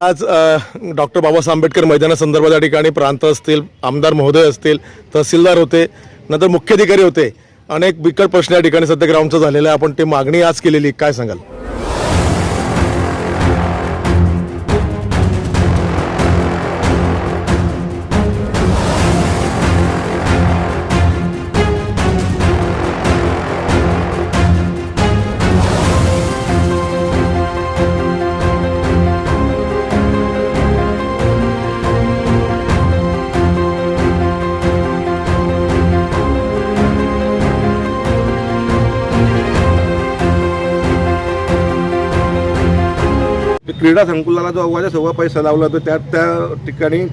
आज डॉक्टर बाबासाहेब आंबेडकर मैदानासंदर्भात या ठिकाणी प्रांत असतील आमदार महोदय असतील तहसीलदार होते नंतर मुख्याधिकारी होते अनेक बिकट प्रश्न या ठिकाणी सध्या ग्राउंडचा झालेला आहे. आपण ते मागणी आज केलेली काय सांगाल? क्रीडा संकुलाला जो अव्वाच्या सव्वा पैसा लावला तर त्या त्या ठिकाणी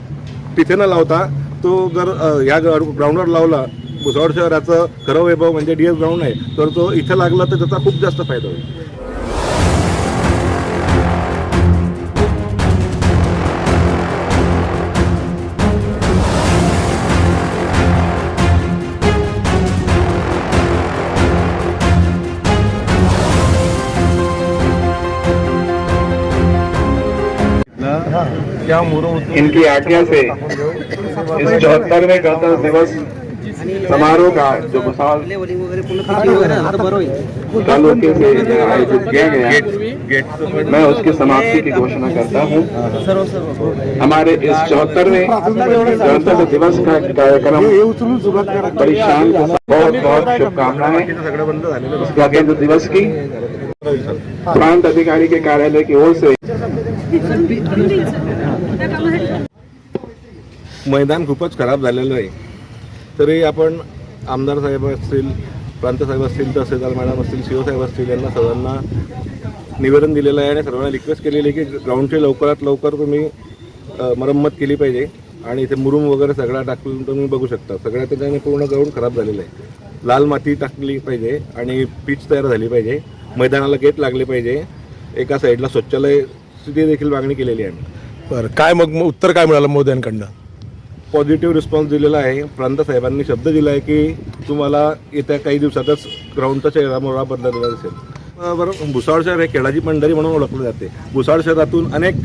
तिथे न लावता तो जर ह्या या ग्राउंडवर लावला भुसावळ शहराचं खरं वैभव म्हणजे डी एस ग्राउंड आहे तर तो इथं लागला तर त्याचा खूप जास्त फायदा होईल. इनकी आज्ञा से इस चौहत्तरवें गणतंत्र दिवस समारोह का जो भुसावल तालुके से आयोजित किया गया मैं उसकी समाप्ति की घोषणा करता हूँ। हमारे इस चौहत्तरवें गणतंत्र दिवस का कार्यक्रम बड़ी शान के साथ बहुत बहुत शुभकामनाएँ गणतंत्र दिवस की। प्रांत अधिकारी के कार्यालय की ओर से मैदान खूपच खराब झालेलं आहे तरी आपण आमदार साहेब असतील प्रांत साहेब असतील तहसीलदार मॅडम असतील शिवसाहेब साहेब असतील यांना सर्वांना निवेदन दिलेलं आहे आणि सर्वांना रिक्वेस्ट केलेली आहे की ग्राउंडची लवकरात लवकर तुम्ही मरम्मत केली पाहिजे आणि इथे मुरुम वगैरे सगळा टाकून तुम्ही बघू शकता. सगळ्या त्याच्याने पूर्ण ग्राउंड खराब झालेलं आहे. लाल माती टाकली पाहिजे आणि पीच तयार झाली पाहिजे. मैदानाला गेट लागले पाहिजे. एका साईडला शौचालय ची देखील मागणी केलेली आहे. आम्ही बरं काय मग मग उत्तर काय मिळालं मोदयांकडनं पॉझिटिव्ह रिस्पॉन्स दिलेला आहे. प्रांत साहेबांनी शब्द दिला आहे की तुम्हाला येत्या काही दिवसातच ग्राउंडचा चेहरा मोहरा बदललेला दिसेल बरं भुसावळ शहर हे खेळाची पंढरी म्हणून ओळखलं जाते. भुसावळ शहरातून अनेक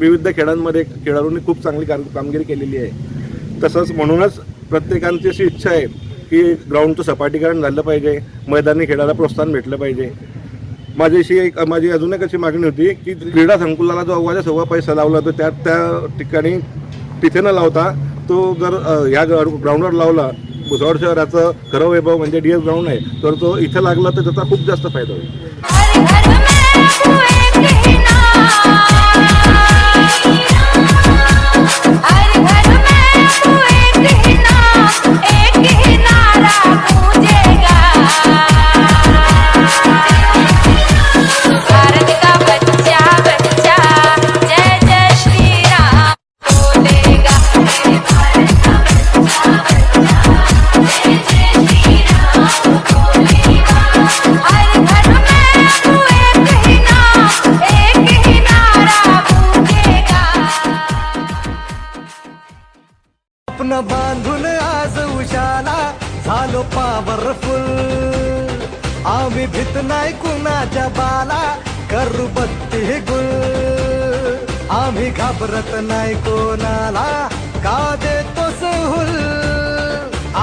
विविध खेळांमध्ये खेळाडूंनी खूप चांगली कार कामगिरी केलेली आहे. तसंच म्हणूनच प्रत्येकांची अशी इच्छा आहे की ग्राउंडचं सपाटीकरण झालं पाहिजे. मैदानी खेळाला प्रोत्साहन भेटलं पाहिजे. माझी अशी एक माझी अजून एक अशी मागणी होती की क्रीडा संकुलाला जो अव्वाच्या सव्वा पैसा लावला तर त्या त्या ठिकाणी तिथे न लावता तो जर ह्या ग्राउंडवर लावला भुसावळ शहराचं खरं वैभव म्हणजे डी एस ग्राउंड आहे तर तो इथं लागला तर त्याचा खूप जास्त फायदा होईल. स्वप्न बांधून आज उशाला झालो पॉवरफुल आम्ही भीत नाही कुणाच्या बाला करू बत्ती गुल. आम्ही घाबरत नाही कोणाला का देतो हुल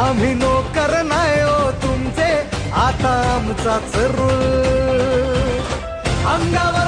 आम्ही नोकर नाही हो तुमचे आता आमचाच रूल अंगावर